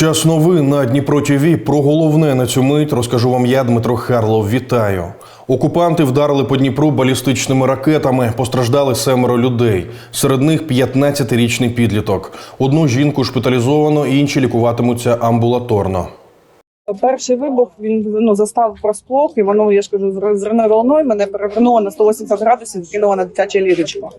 Час новин на Дніпро ТВ. Про головне на цю мить розкажу вам я, Дмитро Харлов. Вітаю. Окупанти вдарили по Дніпру балістичними ракетами. Постраждали семеро людей. Серед них 15-річний підліток. Одну жінку шпиталізовано, інші лікуватимуться амбулаторно. Перший вибух він ну застав врасплох, і воно, я ж кажу, з зерною волною мене перевернуло на 180 градусів, кинуло на дитяче ліжечко.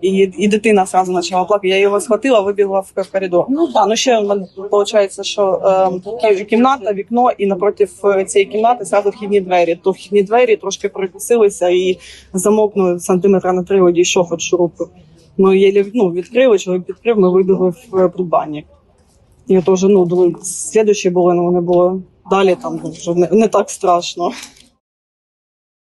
І, і дитина одразу почала плакати. Я його схватила, вибігла в коридор. Ну так, ну ще виходить, що е, кі- кімната, вікно, і напроти е, цієї кімнати зразу вхідні двері. То вхідні двері трошки прикусилися, і замок ну, сантиметра на три одійшов від шурупу. Ну, єлі ну, відкрили, чоловік відкрив, ми вибігли в е, придбанник. І теж, ну, думаю, слідуючі були, ну вони було далі там ну, вже не, не так страшно.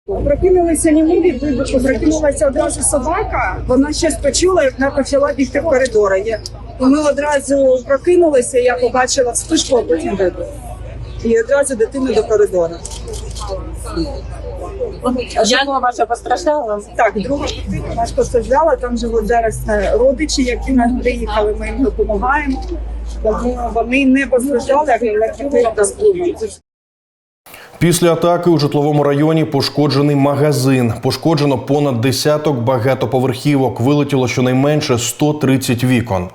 Прокинулися не ми від вибуху, прокинулася одразу собака. Вона щось почула, і вона почала бігти в коридори. І ми одразу прокинулися, я побачила вспишку, а потім вибух. І одразу дитину до коридору. Жінка ваша постраждала? Так, друга дитина нас постраждала, там живуть зараз е, родичі, які нас приїхали, ми їм допомагаємо. Тому вони не постраждали, як збули. Після атаки у житловому районі пошкоджений магазин. Пошкоджено понад десяток багатоповерхівок. Вилетіло щонайменше 130 вікон.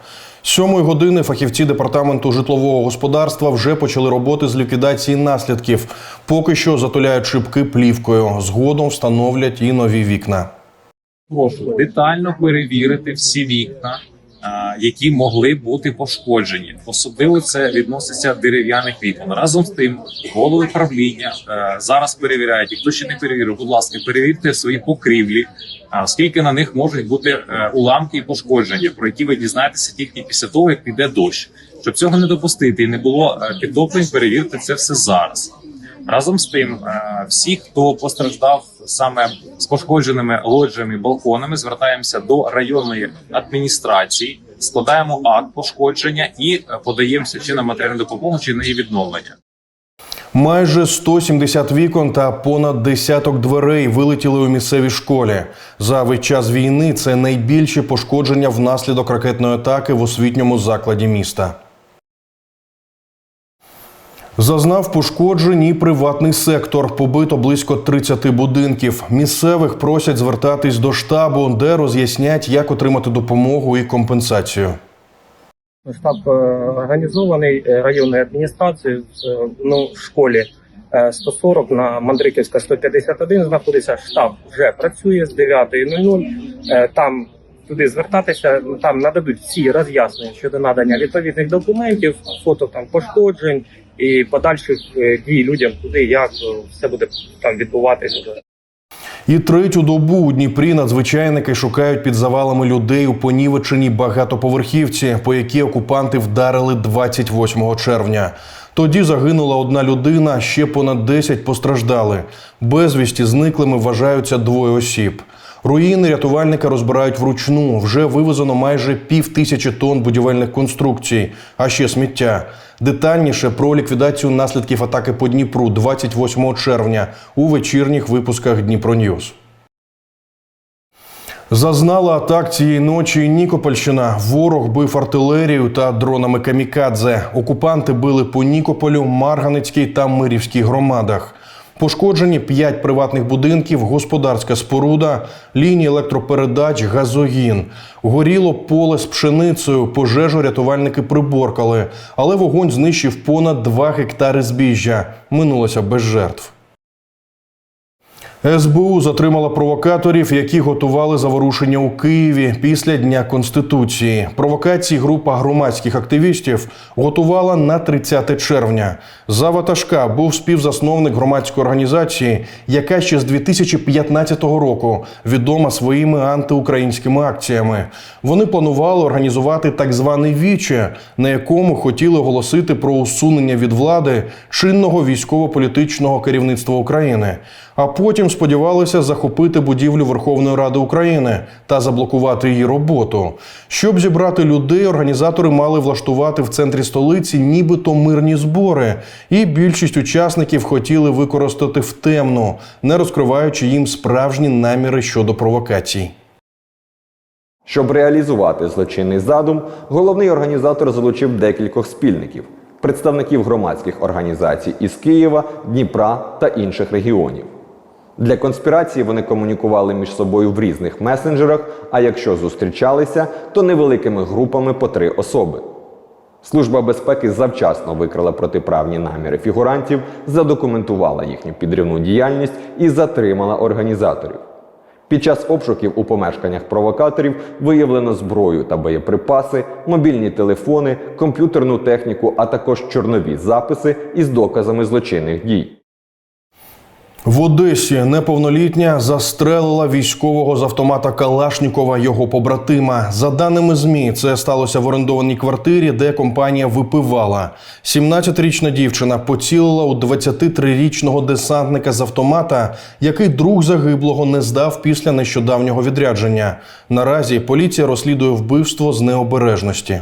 Сьомої години фахівці департаменту житлового господарства вже почали роботи з ліквідації наслідків. Поки що затуляють шибки плівкою. Згодом встановлять і нові вікна. прошу детально перевірити всі вікна, які могли бути пошкоджені. Особливо це відноситься дерев'яних вікон. Разом з тим, голови правління е, зараз перевіряють. І хто ще не перевірив, будь ласка, перевірте свої покрівлі, а, оскільки на них можуть бути е, уламки і пошкодження, про які ви дізнаєтеся тільки після того, як піде дощ. Щоб цього не допустити і не було е, підтоплень, перевірте це все зараз. Разом з тим, е, всі, хто постраждав саме з пошкодженими лоджіями, балконами, звертаємося до районної адміністрації, складаємо акт пошкодження і е, подаємося чи на матеріальну допомогу, чи на її відновлення. Майже 170 вікон та понад десяток дверей вилетіли у місцевій школі. За весь час війни це найбільші пошкодження внаслідок ракетної атаки в освітньому закладі міста. Зазнав пошкоджень і приватний сектор. Побито близько 30 будинків. Місцевих просять звертатись до штабу, де роз'яснять, як отримати допомогу і компенсацію. Штаб е, організований е, районною адміністрацією е, ну, в школі е, 140 на Мандриківська 151 знаходиться. Штаб вже працює з 9.00. Е, Там туди звертатися, там нададуть всі роз'яснення щодо надання відповідних документів, фото там пошкоджень і подальших е, дій людям, куди як е, все буде там відбуватися. І третю добу у Дніпрі надзвичайники шукають під завалами людей у понівеченій багатоповерхівці, по якій окупанти вдарили 28 червня. Тоді загинула одна людина, ще понад 10 постраждали. Безвісті зниклими вважаються двоє осіб. Руїни рятувальника розбирають вручну. Вже вивезено майже пів тисячі тонн будівельних конструкцій, а ще сміття. Детальніше про ліквідацію наслідків атаки по Дніпру 28 червня у вечірніх випусках Дніпро Ньюз. Зазнала атак цієї ночі Нікопольщина. Ворог бив артилерію та дронами камікадзе. Окупанти били по Нікополю, Марганецькій та Мирівській громадах. Пошкоджені п'ять приватних будинків, господарська споруда, лінії електропередач, газогін. Горіло поле з пшеницею. Пожежу рятувальники приборкали, але вогонь знищив понад 2 гектари збіжжя. Минулося без жертв. СБУ затримала провокаторів, які готували заворушення у Києві після Дня Конституції. Провокації група громадських активістів готувала на 30 червня. За ватажка був співзасновник громадської організації, яка ще з 2015 року відома своїми антиукраїнськими акціями. Вони планували організувати так званий віче, на якому хотіли оголосити про усунення від влади чинного військово-політичного керівництва України. А потім сподівалися захопити будівлю Верховної Ради України та заблокувати її роботу. Щоб зібрати людей, організатори мали влаштувати в центрі столиці нібито мирні збори, і більшість учасників хотіли використати в темну, не розкриваючи їм справжні наміри щодо провокацій. Щоб реалізувати злочинний задум, головний організатор залучив декількох спільників. представників громадських організацій із Києва, Дніпра та інших регіонів. Для конспірації вони комунікували між собою в різних месенджерах, а якщо зустрічалися, то невеликими групами по три особи. Служба безпеки завчасно викрила протиправні наміри фігурантів, задокументувала їхню підривну діяльність і затримала організаторів. Під час обшуків у помешканнях провокаторів виявлено зброю та боєприпаси, мобільні телефони, комп'ютерну техніку, а також чорнові записи із доказами злочинних дій. В Одесі неповнолітня застрелила військового з автомата Калашнікова його побратима. За даними змі, це сталося в орендованій квартирі, де компанія випивала. 17-річна дівчина поцілила у 23-річного десантника з автомата, який друг загиблого не здав після нещодавнього відрядження. Наразі поліція розслідує вбивство з необережності.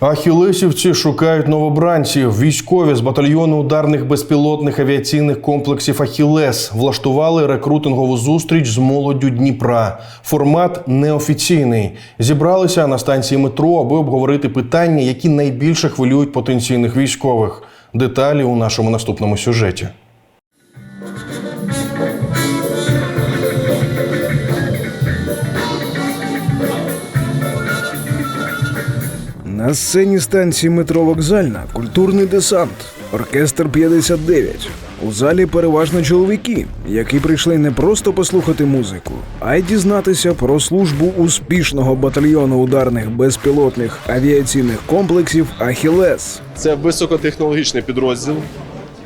Ахілесівці шукають новобранців. Військові з батальйону ударних безпілотних авіаційних комплексів Ахілес влаштували рекрутингову зустріч з молоддю Дніпра. Формат неофіційний. Зібралися на станції метро, аби обговорити питання, які найбільше хвилюють потенційних військових. Деталі у нашому наступному сюжеті. На сцені станції метро Вокзальна культурний десант, оркестр 59. У залі переважно чоловіки, які прийшли не просто послухати музику, а й дізнатися про службу успішного батальйону ударних безпілотних авіаційних комплексів Ахілес. Це високотехнологічний підрозділ,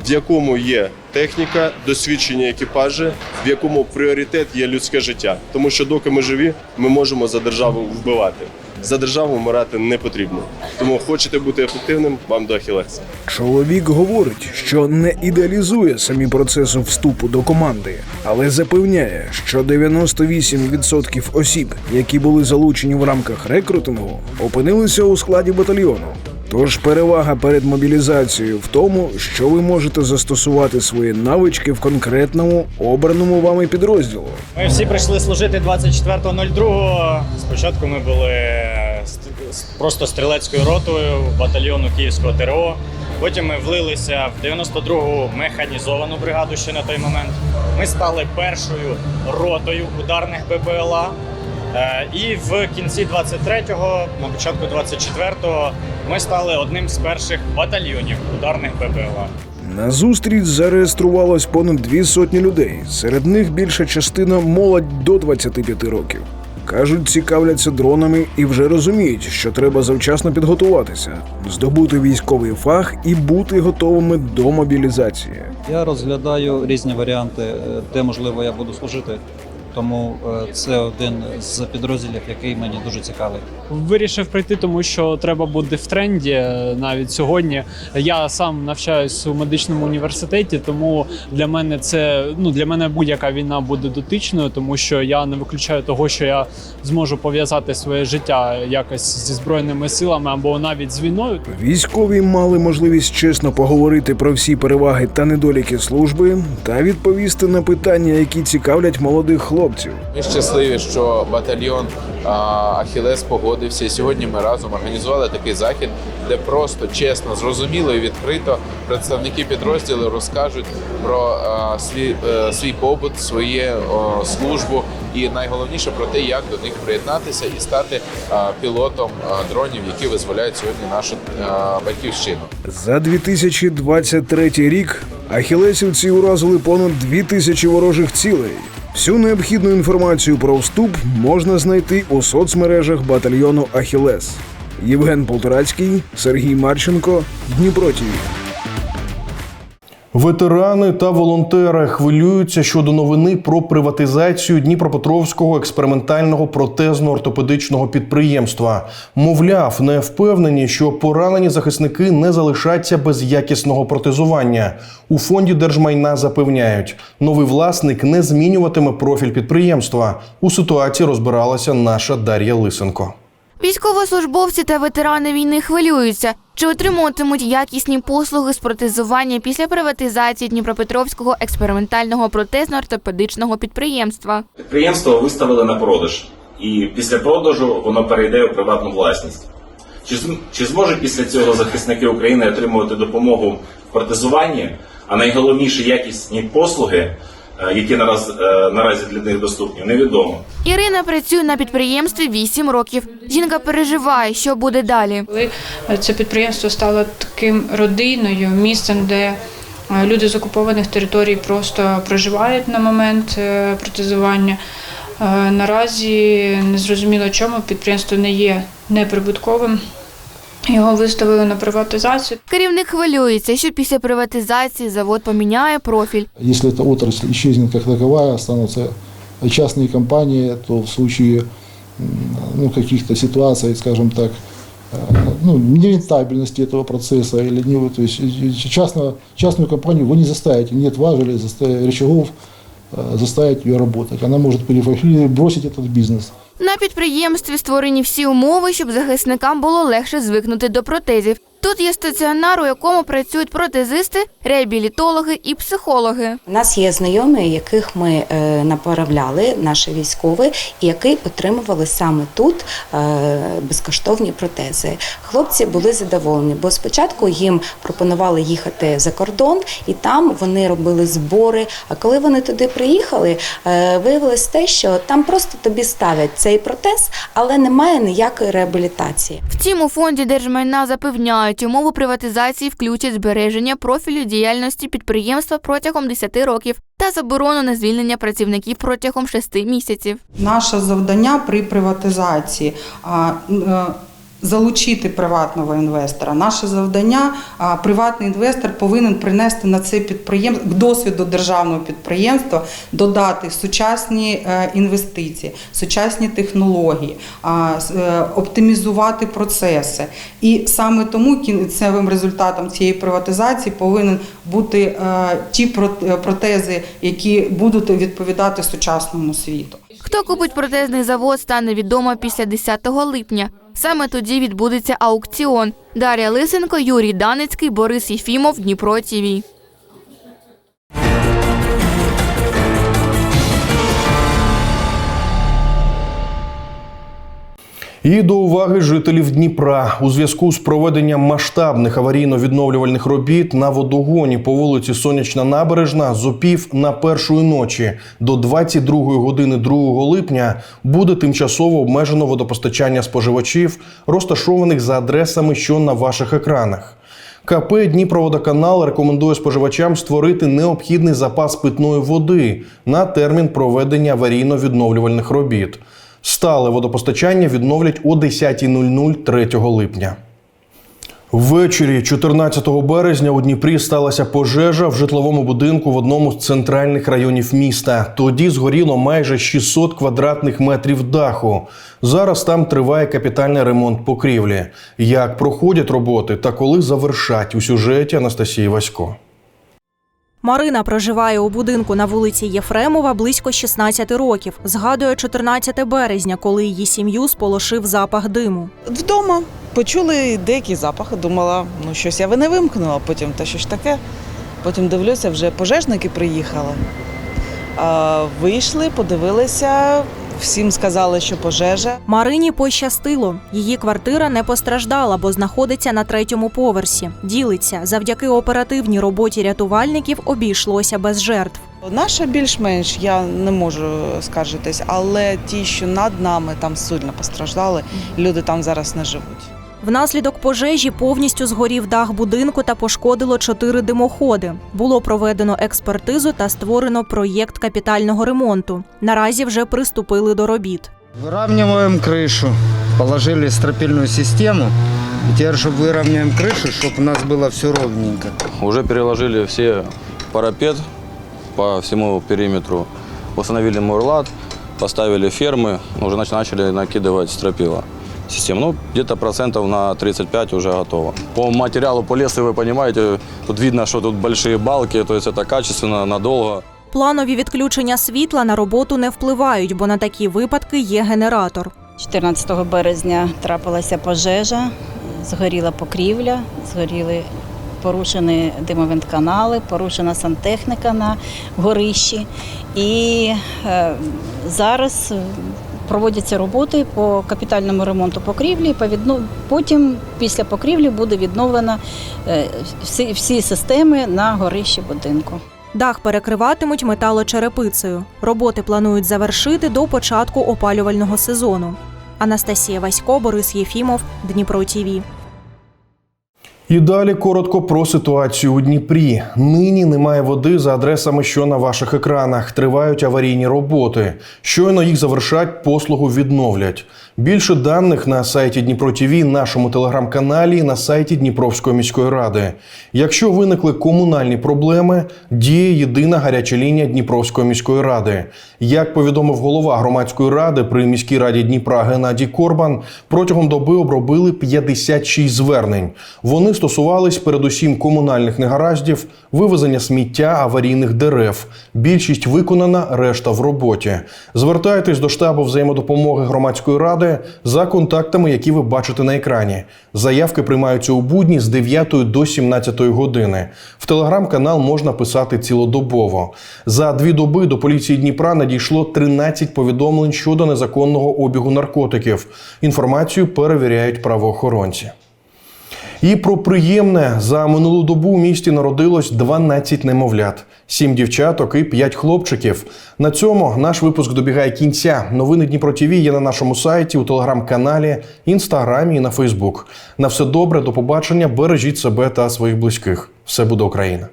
в якому є техніка, досвідчені екіпажі, в якому пріоритет є людське життя. Тому що доки ми живі, ми можемо за державу вбивати. За державу вмирати не потрібно. Тому хочете бути ефективним, вам до Ахілеса. Чоловік говорить, що не ідеалізує самі процеси вступу до команди, але запевняє, що 98% осіб, які були залучені в рамках рекрутингу, опинилися у складі батальйону. Тож перевага перед мобілізацією в тому, що ви можете застосувати свої навички в конкретному обраному вами підрозділу. Ми всі прийшли служити 24.02. Спочатку ми були ст- просто стрілецькою ротою батальйону Київського ТРО. Потім ми влилися в 92-гу механізовану бригаду ще на той момент. Ми стали першою ротою ударних БПЛА. Е, І в кінці 23-го, на початку 24-го, ми стали одним з перших батальйонів ударних БПЛА. На зустріч зареєструвалось понад дві сотні людей. Серед них більша частина молодь до 25 років. Кажуть, цікавляться дронами і вже розуміють, що треба завчасно підготуватися, здобути військовий фах і бути готовими до мобілізації. Я розглядаю різні варіанти, е, де можливо я буду служити. Тому е, це один з підрозділів, який мені дуже цікавий. Вирішив прийти, тому що треба бути в тренді е, навіть сьогодні. Я сам навчаюсь у медичному університеті, тому для мене це ну для мене будь-яка війна буде дотичною, тому що я не виключаю того, що я зможу пов'язати своє життя якось зі збройними силами або навіть з війною. Військові мали можливість чесно поговорити про всі переваги та недоліки служби та відповісти на питання, які цікавлять молодих хлопців. Ми щасливі, що батальйон Ахілес погодився. І сьогодні ми разом організували такий захід, де просто чесно, зрозуміло і відкрито представники підрозділу розкажуть про свій, е, свій побут, своє службу і найголовніше про те, як до них приєднатися і стати пілотом дронів, які визволяють сьогодні нашу батьківщину. За 2023 рік ахілесівці уразили понад 2000 ворожих цілей. Всю необхідну інформацію про вступ можна знайти у соцмережах батальйону Ахілес. Євген Полторацький, Сергій Марченко, Дніпро ТІВІ. Ветерани та волонтери хвилюються щодо новини про приватизацію Дніпропетровського експериментального протезно-ортопедичного підприємства. Мовляв, не впевнені, що поранені захисники не залишаться без якісного протезування. У фонді держмайна запевняють, новий власник не змінюватиме профіль підприємства. У ситуації розбиралася наша Дар'я Лисенко. Військовослужбовці та ветерани війни хвилюються, чи отримуватимуть якісні послуги з протезування після приватизації Дніпропетровського експериментального протезно-ортопедичного підприємства. Підприємство виставили на продаж, і після продажу воно перейде у приватну власність. Чи, чи зможуть після цього захисники України отримувати допомогу в протезуванні, а найголовніше якісні послуги, які нараз, е, наразі для них доступні, невідомо. Ірина працює на підприємстві 8 років. Жінка переживає, що буде далі. Коли це підприємство стало таким родиною, місцем, де е, люди з окупованих територій просто проживають на момент е, протезування. е, Наразі незрозуміло чому підприємство не є неприбутковим. Його виставили на приватизацію. Керівник хвилюється, що після приватизації завод поміняє профіль. Если эта отрасль исчезнет как таковая, останутся частные компании, то в случае м, ну, каких-то ситуаций, скажем так, э, ну, нерентабельности этого процесса или не, то есть э, частного, частную компанию вы не заставите, нет важели, заставить, рычагов э, заставить ее работать. Она может перепрофилировать, бросить этот бизнес. На підприємстві створені всі умови, щоб захисникам було легше звикнути до протезів. Тут є стаціонар, у якому працюють протезисти, реабілітологи і психологи. У нас є знайомі, яких ми е, направляли, наші військові, і які отримували саме тут е, безкоштовні протези. Хлопці були задоволені, бо спочатку їм пропонували їхати за кордон, і там вони робили збори. А коли вони туди приїхали, е, виявилось те, що там просто тобі ставлять цей протез, але немає ніякої реабілітації. Втім, у фонді держмайна запевняють, умову приватизації включать збереження профілю діяльності підприємства протягом 10 років та заборону на звільнення працівників протягом 6 місяців. Наше завдання при приватизації е, залучити приватного інвестора. Наше завдання приватний інвестор повинен принести на це підприємство досвіду державного підприємства, додати сучасні е, інвестиції, сучасні технології, е, оптимізувати процеси. І саме тому кінцевим результатом цієї приватизації повинен бути е, ті проте- протези, які будуть відповідати сучасному світу. Хто купить протезний завод, стане відомо після 10 липня. Саме тоді відбудеться аукціон. Дар'я Лисенко, Юрій Даницький, Борис Єфімов, Дніпро ТІВІ. І до уваги жителів Дніпра у зв'язку з проведенням масштабних аварійно-відновлювальних робіт на водогоні по вулиці Сонячна Набережна з опів на першої ночі до 22 години 2 липня буде тимчасово обмежено водопостачання споживачів, розташованих за адресами, що на ваших екранах. КП Дніпроводоканал рекомендує споживачам створити необхідний запас питної води на термін проведення аварійно-відновлювальних робіт. Стале водопостачання відновлять о 10.00 3 липня. Ввечері 14 березня у Дніпрі сталася пожежа в житловому будинку в одному з центральних районів міста. Тоді згоріло майже 600 квадратних метрів даху. Зараз там триває капітальний ремонт покрівлі. Як проходять роботи та коли завершать у сюжеті Анастасії Васько. Марина проживає у будинку на вулиці Єфремова близько 16 років. Згадує 14 березня, коли її сім'ю сполошив запах диму. Вдома почули деякі запахи. думала, ну щось я ви не вимкнула, потім та що ж таке. Потім дивлюся, вже пожежники приїхали. Вийшли, подивилися, всім сказали, що пожежа. Марині пощастило. Її квартира не постраждала, бо знаходиться на третьому поверсі. Ділиться завдяки оперативній роботі рятувальників обійшлося без жертв. Наша більш-менш я не можу скаржитись, але ті, що над нами там сильно постраждали, люди там зараз не живуть. Внаслідок пожежі повністю згорів дах будинку та пошкодило чотири димоходи. Було проведено експертизу та створено проєкт капітального ремонту. Наразі вже приступили до робіт. Выравниваем крышу. Положили стропильную систему. И теперь, чтобы выровняем крышу, чтобы у нас было все ровненько. Уже переложили все парапет по всему периметру. Установили мурлат, поставили фермы, уже нач- начали накидывать стропила. Систему. Ну, где-то процентов на 35 уже готово. По материалу, по лесу, вы понимаете, тут видно, что тут большие балки, то есть это качественно, надолго. Планові відключення світла на роботу не впливають, бо на такі випадки є генератор. 14 березня трапилася пожежа, згоріла покрівля, згоріли порушені димовентканали, порушена сантехніка на горищі. І е, зараз проводяться роботи по капітальному ремонту покрівлі. Потім, після покрівлі, буде відновлено е, всі, всі системи на горищі будинку. Дах перекриватимуть металочерепицею. Роботи планують завершити до початку опалювального сезону. Анастасія Васько, Борис Єфімов, Дніпро ТІВІ. І далі коротко про ситуацію у Дніпрі. Нині немає води за адресами, що на ваших екранах. Тривають аварійні роботи. Щойно їх завершать, послугу відновлять. Більше даних на сайті Дніпро ТІВІ, нашому телеграм-каналі, і на сайті Дніпровської міської ради. Якщо виникли комунальні проблеми, діє єдина гаряча лінія Дніпровської міської ради. Як повідомив голова громадської ради при міській раді Дніпра Геннадій Корбан, протягом доби обробили 56 звернень. Вони стосувались передусім комунальних негараздів, вивезення сміття, аварійних дерев. Більшість виконана, решта в роботі. Звертайтесь до штабу взаємодопомоги громадської ради за контактами, які ви бачите на екрані. Заявки приймаються у будні з 9 до 17 години. В телеграм-канал можна писати цілодобово. За дві доби до поліції Дніпра надійшло 13 повідомлень щодо незаконного обігу наркотиків. Інформацію перевіряють правоохоронці. І про приємне за минулу добу у місті народилось 12 немовлят, 7 дівчаток і 5 хлопчиків. На цьому наш випуск добігає кінця. Новини Дніпро ТВ є на нашому сайті, у телеграм-каналі, інстаграмі і на Фейсбук. На все добре, до побачення. Бережіть себе та своїх близьких. Все буде Україна.